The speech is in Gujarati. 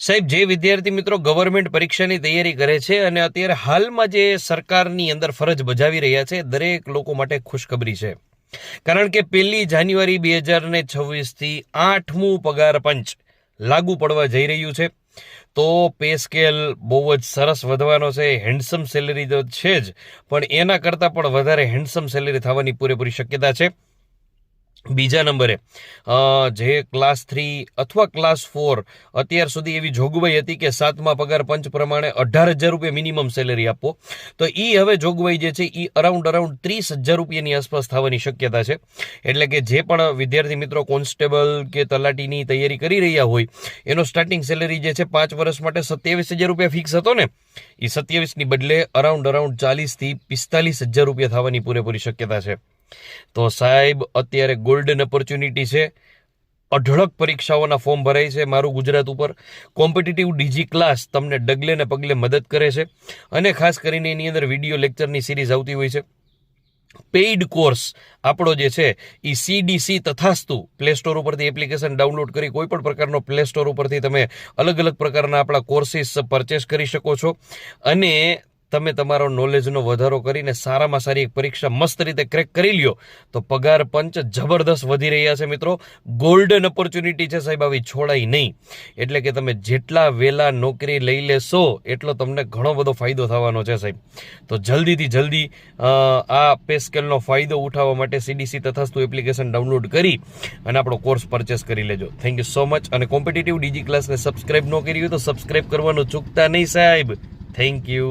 સાહેબ, જે વિદ્યાર્થી મિત્રો ગવર્મેન્ટ પરીક્ષાની તૈયારી કરે છે અને અત્યારે હાલમાં જે સરકારની અંદર ફરજ બજાવી રહ્યા છે, દરેક લોકો માટે ખુશખબરી છે. કારણ કે પહેલી જાન્યુઆરી બે હજાર ને છવ્વીસથી આઠમું પગાર પંચ લાગુ પડવા જઈ રહ્યું છે. તો પે સ્કેલ બહુ જ સરસ વધવાનો છે હેન્ડસમ સેલેરી તો છે જ, પણ એના કરતાં પણ વધારે હેન્ડસમ સેલેરી થવાની પૂરેપૂરી શક્યતા છે. બીજા નંબરે જે ક્લાસ થ્રી અથવા ક્લાસ ફોર અત્યાર સુધી એવી જોગવાઈ હતી કે સાતમા પગાર પંચ પ્રમાણે અઢાર હજાર રૂપિયા મિનિમમ સેલેરી આપો તો એ હવે જોગવાઈ જે છે એ અરાઉન્ડ અરાઉન્ડ ત્રીસ હજાર રૂપિયાની આસપાસ થવાની શક્યતા છે. એટલે કે જે પણ વિદ્યાર્થી મિત્રો કોન્સ્ટેબલ કે તલાટીની તૈયારી કરી રહ્યા હોય, એનો સ્ટાર્ટિંગ સેલેરી જે છે પાંચ વર્ષ માટે સત્યાવીસ હજાર રૂપિયા ફિક્સ હતો ને એ સત્યાવીસની બદલે અરાઉન્ડ અરાઉન્ડ ચાલીસથી પિસ્તાલીસ હજાર રૂપિયા થવાની પૂરેપૂરી શક્યતા છે. તો સાહેબ, અત્યારે ગોલ્ડન ઓપોર્ચ્યુનિટી છે. અઢળક પરીક્ષાઓના ફોર્મ ભરાય છે મારું ગુજરાત ઉપર. કોમ્પિટિટિવ ડીજી ક્લાસ તમને ડગલે ને પગલે મદદ કરે છે. અને ખાસ કરીને એની અંદર વીડિયો લેક્ચરની સિરીઝ આવતી હોય છે. પેઇડ કોર્સ આપણો જે છે એ સીડીસી તથાસ્તુ પ્લે સ્ટોર ઉપરથી એપ્લિકેશન ડાઉનલોડ કરી કોઈ પણ પ્રકારનો પ્લે સ્ટોર ઉપરથી તમે અલગ અલગ પ્રકારના આપણા કોર્સિસ પરચેસ કરી શકો છો. અને તમે તમારો નોલેજનો વધારો કરીને સારામાં સારી એક પરીક્ષા મસ્ત રીતે ક્રેક કરી લ્યો, તો પગાર પંચ જબરદસ્ત વધી રહ્યા છે મિત્રો. ગોલ્ડન ઓપોર્ચ્યુનિટી છે સાહેબ, આવી છોડાય નહીં. એટલે કે તમે જેટલા વહેલા નોકરી લઈ લેશો, એટલો તમને ઘણો બધો ફાયદો થવાનો છે સાહેબ. તો જલ્દીથી જલ્દી આ પે સ્કેલનો ફાયદો ઉઠાવવા માટે સીડીસી તથાસ્તુ એપ્લિકેશન ડાઉનલોડ કરી અને આપણો કોર્સ પરચેસ કરી લેજો. થેન્ક યુ સો મચ અને કોમ્પિટિટિવ ડીજી ક્લાસને સબસ્ક્રાઇબ ન કરી હોય તો સબસ્ક્રાઇબ કરવાનું ચૂકતા નહીં સાહેબ. Thank you